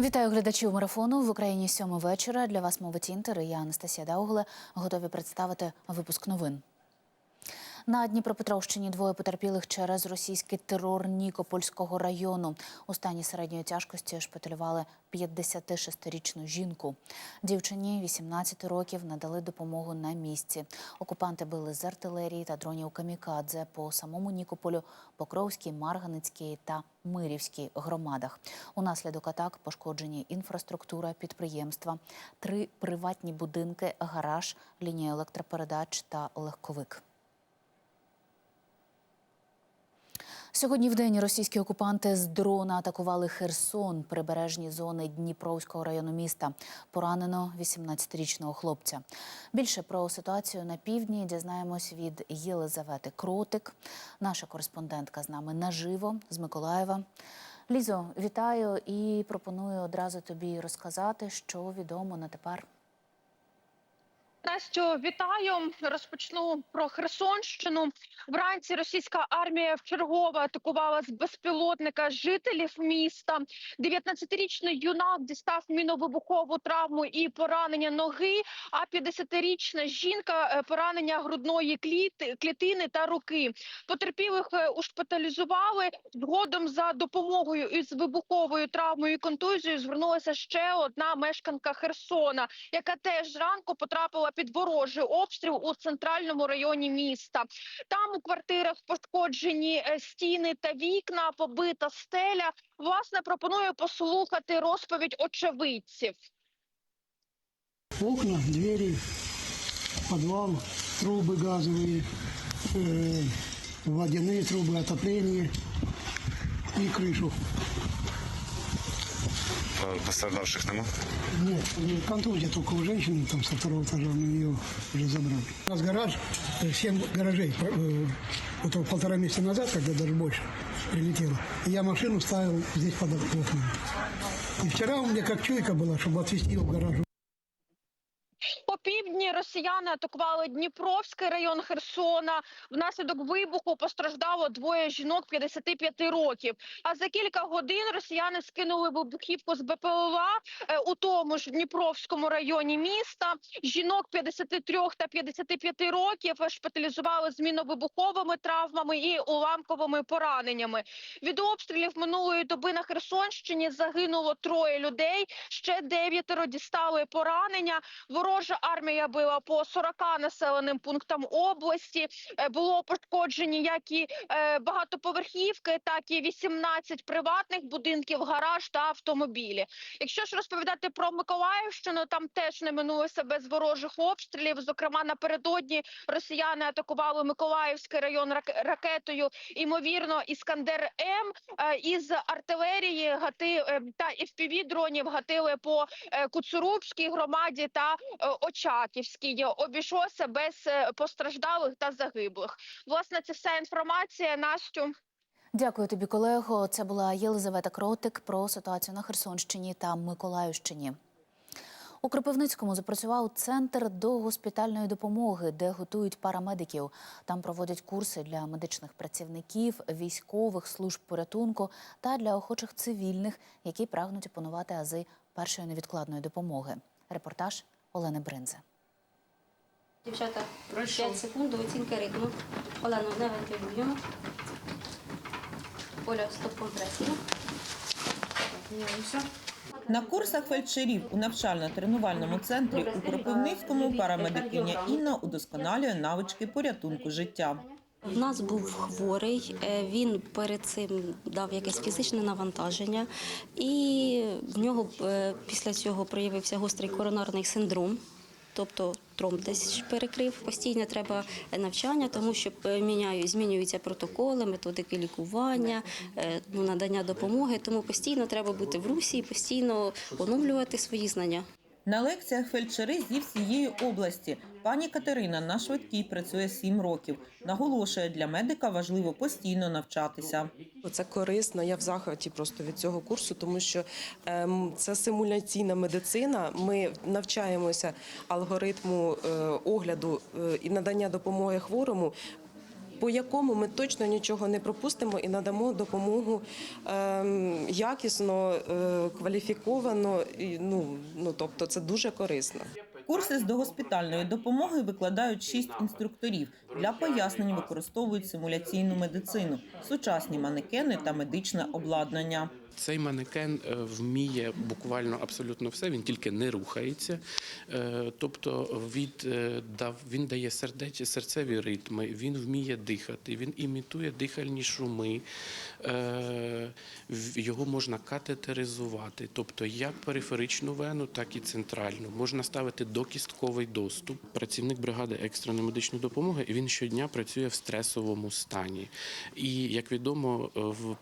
Вітаю глядачів марафону в Україні сьома вечора. Для вас мовить Інтер. Я Анастасія Даугле готові представити випуск новин. На Дніпропетровщині двоє потерпілих через російський терор Нікопольського району. У стані середньої тяжкості шпиталювали 56-річну жінку. Дівчині 18 років надали допомогу на місці. Окупанти били з артилерії та дронів камікадзе по самому Нікополю, Покровській, Марганицькій та Мирівській громадах. Унаслідок атак пошкоджені інфраструктура підприємства, три приватні будинки, гараж, лінія електропередач та легковик. Сьогодні в день російські окупанти з дрона атакували Херсон, прибережні зони Дніпровського району міста. Поранено 18-річного хлопця. Більше про ситуацію на півдні дізнаємось від Єлизавети Кротик. Наша кореспондентка з нами наживо з Миколаєва. Лізо, вітаю і пропоную одразу тобі розказати, що відомо на тепер. Настю, вітаю. Розпочну про Херсонщину. Вранці російська армія вчергове атакувала з безпілотника жителів міста. 19-річний юнак дістав міновибухову травму і поранення ноги. А 50-річна жінка е, поранення грудної кліти, клітини та руки. Потерпілих е, ушпиталізували. Згодом за допомогою із вибуховою травмою і контузією звернулася ще одна мешканка Херсона, яка теж зранку потрапила під ворожий обстріл у центральному районі міста. Там у квартирах пошкоджені е, стіни та вікна, побита стеля. Власне, пропоную послухати розповідь очевидців. Окна, двери, подвал, трубы газовые, э, водяные трубы отопления и крышу. Е, Пострадавших нема? Нет, э, контузия только у женщины там со второго этажа, но ее уже забрали. У нас гараж, э, семь гаражей, э, это полтора месяца назад, когда даже больше прилетело. И я машину ставил здесь под окнами. И вчера у меня как чуйка была, чтобы отвезти его в гараж. Росіяни атакували Дніпровський район Херсона. Внаслідок вибуху постраждало двоє жінок 55 років. А за кілька годин росіяни скинули вибухівку з БПЛА е, у тому ж Дніпровському районі міста. Жінок 53 та 55 років шпиталізували з міновибуховими травмами і уламковими пораненнями. Від обстрілів минулої доби на Херсонщині загинуло троє людей. Ще дев'ятеро дістали поранення. Ворожа армія била по 40 населеним пунктам області. Е, Було пошкоджені як і е, багатоповерхівки, так і 18 приватних будинків, гараж та автомобілі. Якщо ж розповідати про Миколаївщину, там теж не минулося без ворожих обстрілів. Зокрема, напередодні росіяни атакували Миколаївський район рак- ракетою. Імовірно, іскандер М е, із артилерії гати та fpv дронів гатили по Куцурубській громаді та е, Очаківській. Обійшлося без е, постраждалих та загиблих. Власне, це вся інформація. Настю. Дякую тобі, колего. Це була Єлизавета Кротик про ситуацію на Херсонщині та Миколаївщині. У Кропивницькому запрацював центр догоспітальної допомоги, де готують парамедиків. Там проводять курси для медичних працівників, військових служб порятунку та для охочих цивільних, які прагнуть опанувати ази першої невідкладної допомоги. Репортаж Олени Бринзе. Дівчата, 5 секунд до оцінки ритму. Олену не вентилюємо. Оля, стоп компресію. На курсах фельдшерів у навчально-тренувальному центрі у Кропивницькому парамедикиня Інна удосконалює навички порятунку життя. У нас був хворий, е, він перед цим дав якесь фізичне навантаження, і в нього е, після цього проявився гострий коронарний синдром. Тобто тромб десь перекрив. Постійно треба навчання, тому що е, міняю- змінюються протоколи, методики лікування, е, ну, надання допомоги. Тому постійно треба бути в русі і постійно оновлювати свої знання. На лекціях фельдшери зі всієї області. Пані Катерина на швидкій працює сім років. Наголошує, для медика важливо постійно навчатися. Це корисно. Я в захваті просто від цього курсу, тому що ем, це симуляційна медицина. Ми навчаємося алгоритму е, огляду е, і надання допомоги хворому. По якому ми точно нічого не пропустимо і надамо допомогу ем, якісно, е, кваліфіковано. Ну, ну, тобто це дуже корисно. Курси з догоспітальної допомоги викладають шість інструкторів. Для пояснень використовують симуляційну медицину, сучасні манекени та медичне обладнання. Цей манекен е, вміє буквально абсолютно все, він тільки не рухається. Е, Тобто від, е, він дає сердечі, серцеві ритми, він вміє дихати, він імітує дихальні шуми, його можна катетеризувати, тобто як периферичну вену, так і центральну. Можна ставити докістковий доступ. Працівник бригади екстреної медичної допомоги він щодня працює в стресовому стані. І як відомо,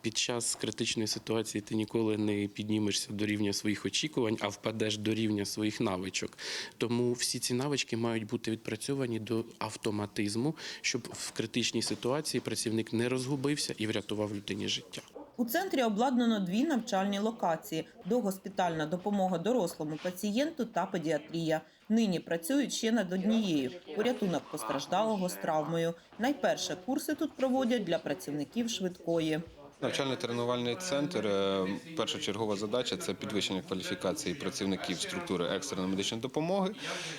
під час критичної ситуації ти ніколи не піднімешся до рівня своїх очікувань, а впадеш до рівня своїх навичок. Тому всі ці навички мають бути відпрацьовані до автоматизму, щоб в критичній ситуації працівник не розгубився і врятував людині життя. У центрі обладнано дві навчальні локації: догоспітальна допомога дорослому пацієнту та педіатрія. Нині працюють ще над однією порятунок постраждалого з травмою. Найперше курси тут проводять для працівників швидкої. Навчально-тренувальний центр. е, Першочергова задача це підвищення кваліфікації працівників структури екстреної медичної допомоги.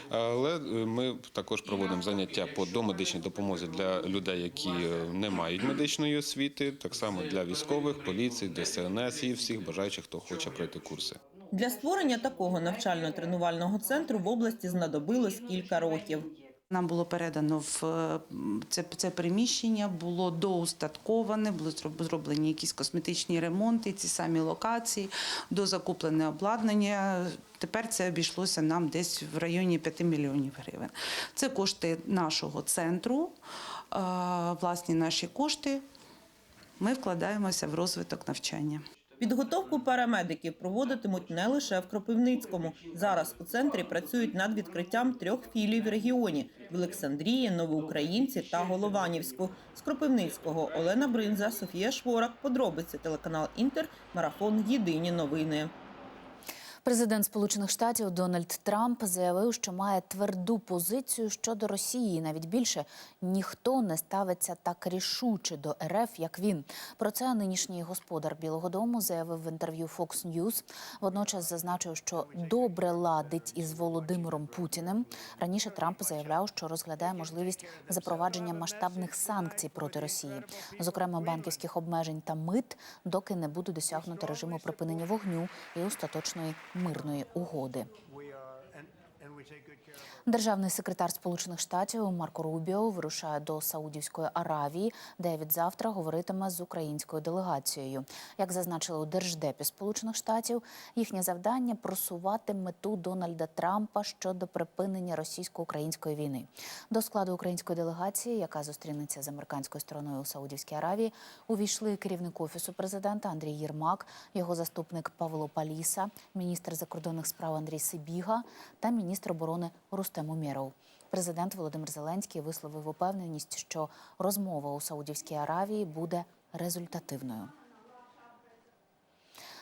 Але е, ми також проводимо заняття по домедичній допомозі для людей, які е, не мають медичної освіти, так само для військових, поліції, ДСНС і всіх бажаючих, хто хоче пройти курси. Для створення такого навчально-тренувального центру в області знадобилось кілька років. Нам було передано в це, це приміщення, було доустатковане, були зроб- зроблені якісь косметичні ремонти, ці самі локації, дозакуплене обладнання. Тепер це обійшлося нам десь в районі 5 мільйонів гривень. Це кошти нашого центру, е, власні наші кошти. Ми вкладаємося в розвиток навчання. Підготовку парамедиків проводитимуть не лише в Кропивницькому. Зараз у центрі працюють над відкриттям трьох філій в регіоні в Олександрії, Новоукраїнці та Голованівську. З Кропивницького Олена Бринза, Софія Шворак. Подробиці телеканал Інтер. Марафон. Єдині новини. Президент Сполучених Штатів Дональд Трамп заявив, що має тверду позицію щодо Росії. Навіть більше ніхто не ставиться так рішуче до РФ, як він. Про це нинішній господар Білого Дому заявив в інтерв'ю Fox News. Водночас зазначив, що добре ладить із Володимиром Путіним. Раніше Трамп заявляв, що розглядає можливість запровадження масштабних санкцій проти Росії, зокрема банківських обмежень та мит, доки не буде досягнуто режиму припинення вогню і остаточної мирної угоди. Державний секретар Сполучених Штатів Марко Рубіо вирушає до Саудівської Аравії, де від завтра говоритиме з українською делегацією. Як зазначили у держдепі Сполучених Штатів, їхнє завдання просувати мету Дональда Трампа щодо припинення російсько-української війни. До складу української делегації, яка зустрінеться з американською стороною у Саудівській Аравії, увійшли керівник офісу президента Андрій Єрмак, його заступник Павло Паліса, міністр закордонних справ Андрій Сибіга та міністр оборони Рустем Умєров. Президент Володимир Зеленський висловив упевненість, що розмова у Саудівській Аравії буде результативною.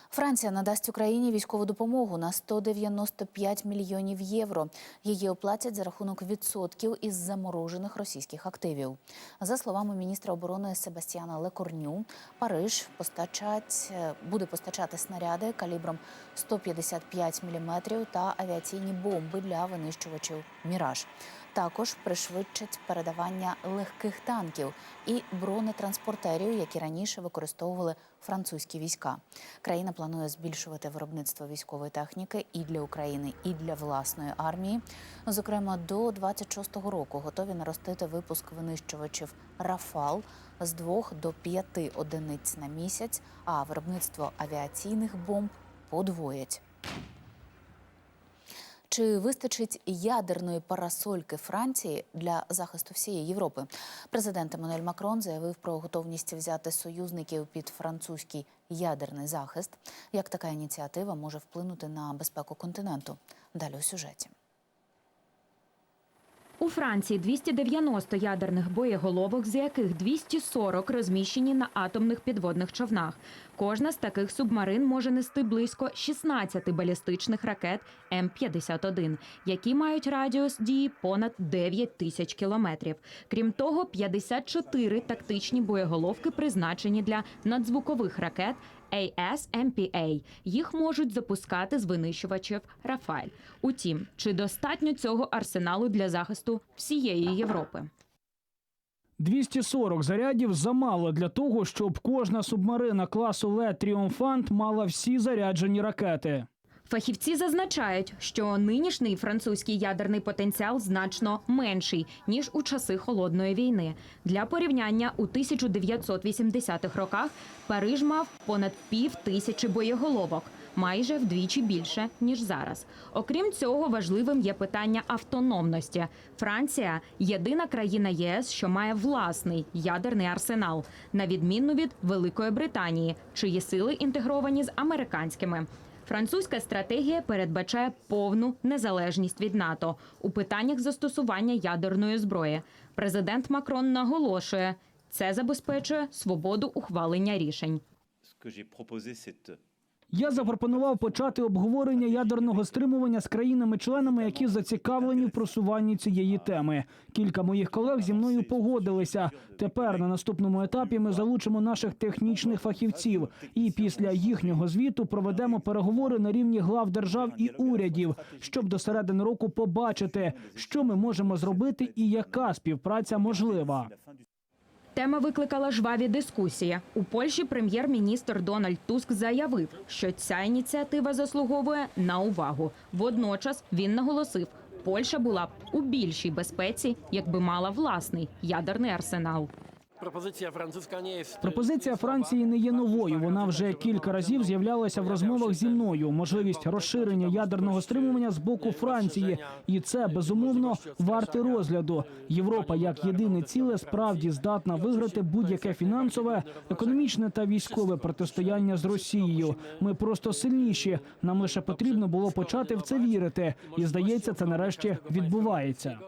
Франція надасть Україні військову допомогу на 195 мільйонів євро. Її оплатять за рахунок відсотків із заморожених російських активів. За словами міністра оборони Себастьяна Лекорню, Париж постачать е, буде постачати снаряди калібром 155 мм та авіаційні бомби для винищувачів Міраж. Також пришвидшать передавання легких танків і бронетранспортерів, які раніше використовували французькі війська. Країна планує збільшувати виробництво військової техніки і для України, і для власної армії. Зокрема, до 26-го року готові наростити випуск винищувачів Рафал з двох до п'яти одиниць на місяць, а виробництво авіаційних бомб подвоять. Чи вистачить ядерної парасольки Франції для захисту всієї Європи? Президент Еммануель Макрон заявив про готовність взяти союзників під французький ядерний захист. Як така ініціатива може вплинути на безпеку континенту? Далі у сюжеті. У Франції 290 ядерних боєголовок, з яких 240 розміщені на атомних підводних човнах. Кожна з таких субмарин може нести близько 16 балістичних ракет М-51, які мають радіус дії понад 9 тисяч кілометрів. Крім того, 54 тактичні боєголовки призначені для надзвукових ракет ASMPA. Їх можуть запускати з винищувачів Рафаль. Утім, чи достатньо цього арсеналу для захисту всієї Європи? 240 зарядів замало для того, щоб кожна субмарина класу Ле Тріумфант мала всі заряджені ракети. Фахівці зазначають, що нинішній французький ядерний потенціал значно менший ніж у часи холодної війни. Для порівняння у 1980-х роках Париж мав понад пів тисячі боєголовок, майже вдвічі більше ніж зараз. Окрім цього, важливим є питання автономності. Франція єдина країна ЄС, що має власний ядерний арсенал, на відміну від Великої Британії, чиї сили інтегровані з американськими. Французька стратегія передбачає повну незалежність від НАТО у питаннях застосування ядерної зброї. Президент Макрон наголошує, це забезпечує свободу ухвалення рішень. Я запропонував почати обговорення ядерного стримування з країнами-членами, які зацікавлені в просуванні цієї теми. Кілька моїх колег зі мною погодилися. Тепер на наступному етапі ми залучимо наших технічних фахівців, і після їхнього звіту проведемо переговори на рівні глав держав і урядів, щоб до середини року побачити, що ми можемо зробити і яка співпраця можлива. Тема викликала жваві дискусії. У Польщі прем'єр-міністр Дональд Туск заявив, що ця ініціатива заслуговує на увагу. Водночас він наголосив, Польща була б у більшій безпеці, якби мала власний ядерний арсенал. Пропозиція французька не є Пропозиція Франції не є новою. Вона вже кілька разів з'являлася в розмовах зі мною. Можливість розширення ядерного стримування з боку Франції, і це безумовно варте розгляду. Європа як єдине ціле справді здатна виграти будь-яке фінансове, економічне та військове протистояння з Росією. Ми просто сильніші. Нам лише потрібно було почати в це вірити, і здається, це нарешті відбувається.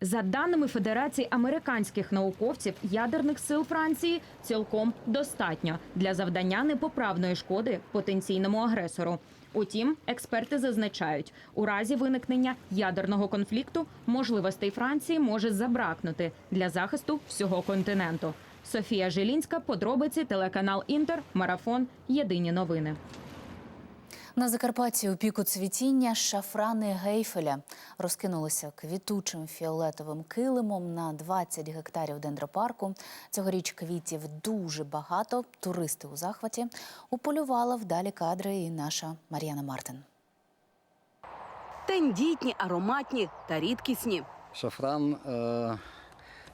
За даними Федерації американських науковців, ядерних сил Франції цілком достатньо для завдання непоправної шкоди потенційному агресору. Утім, експерти зазначають, у разі виникнення ядерного конфлікту можливостей Франції може забракнути для захисту всього континенту. Софія Жилінська, подробиці, телеканал Інтер, марафон. Єдині новини. На Закарпатті у піку цвітіння шафрани гейфеля розкинулися квітучим фіолетовим килимом на 20 гектарів дендропарку. Цьогоріч квітів дуже багато. Туристи у захваті. Уполювала вдалі кадри і наша Мар'яна Мартин. Тендітні, ароматні та рідкісні. Шафран е,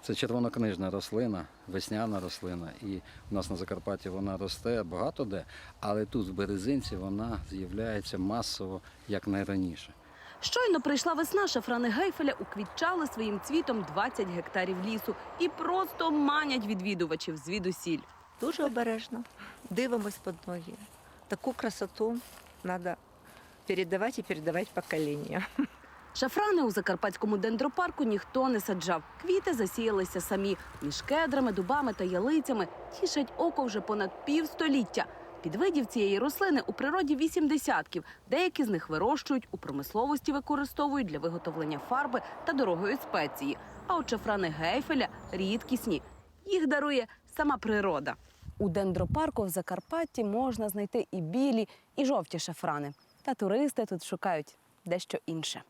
це червонокнижна рослина, весняна рослина. І у нас на Закарпатті вона росте багато де, але тут в березинці вона з'являється масово як найраніше. Щойно прийшла весна, шафрани гейфеля уквітчали своїм цвітом 20 гектарів лісу і просто манять відвідувачів звідусіль. Дуже обережно дивимось під ноги. Таку красоту треба передавати і передавати покоління. Шафрани у закарпатському дендропарку ніхто не саджав. Квіти засіялися самі між кедрами, дубами та ялицями. Тішать око вже понад півстоліття. Підвидів цієї рослини у природі вісім десятків. Деякі з них вирощують, у промисловості використовують для виготовлення фарби та дорогої спеції. А от шафрани гейфеля рідкісні. Їх дарує сама природа. У дендропарку в Закарпатті можна знайти і білі, і жовті шафрани. Та туристи тут шукають дещо інше.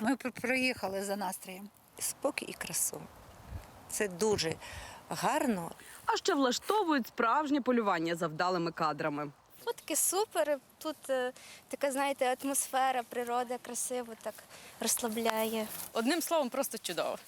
Ми приїхали за настроєм. Спокій і красу. Це дуже гарно. А ще влаштовують справжнє полювання за вдалими кадрами. Фотки супер. Тут е, така, знаєте, атмосфера, природа красиво так розслабляє. Одним словом, просто чудово.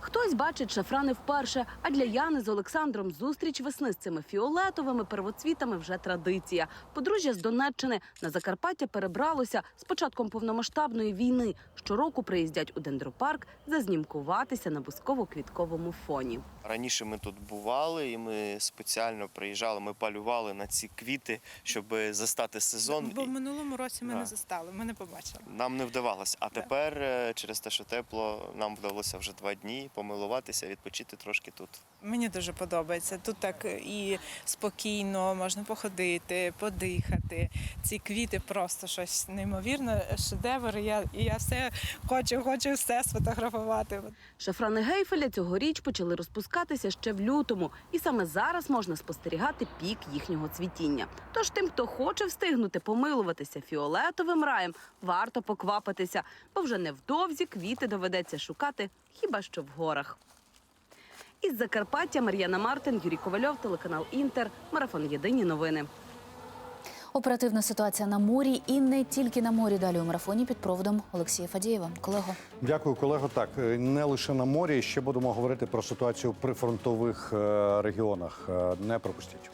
Хтось бачить шафрани вперше, а для Яни з Олександром зустріч весни з цими фіолетовими первоцвітами вже традиція. Подружжя з Донеччини на Закарпаття перебралося з початком повномасштабної війни. Щороку приїздять у дендропарк зазнімкуватися на бусково-квітковому фоні. Раніше ми тут бували, і ми спеціально приїжджали, ми полювали на ці квіти, щоб застати сезон. Бо в минулому році ми Да. не застали, ми не побачили. Нам не вдавалося. А тепер, е, через те, що тепло, нам вдалося вже два дні помилуватися, відпочити трошки тут. Мені дуже подобається. Тут так і спокійно можна походити, подихати. Ці квіти просто щось неймовірне, шедевр. Я, і я все хочу, хочу все сфотографувати. Шафрани Гейфеля цьогоріч почали розпускатися ще в лютому, і саме зараз можна спостерігати пік їхнього цвітіння. Тож тим, хто хоче встигнути помилуватися фіолетовим раєм, варто поквапитися, бо вже невдовзі квіти доведеться шукати хіба що в горах. Із Закарпаття Мар'яна Мартин, Юрій Ковальов, телеканал Інтер, марафон Єдині новини. Оперативна ситуація на морі і не тільки на морі. Далі у марафоні під проводом Олексія Фадієва. Колего. Дякую, колего. Так, е, не лише на морі, ще будемо говорити про ситуацію при фронтових е, регіонах. Е, Не пропустіть.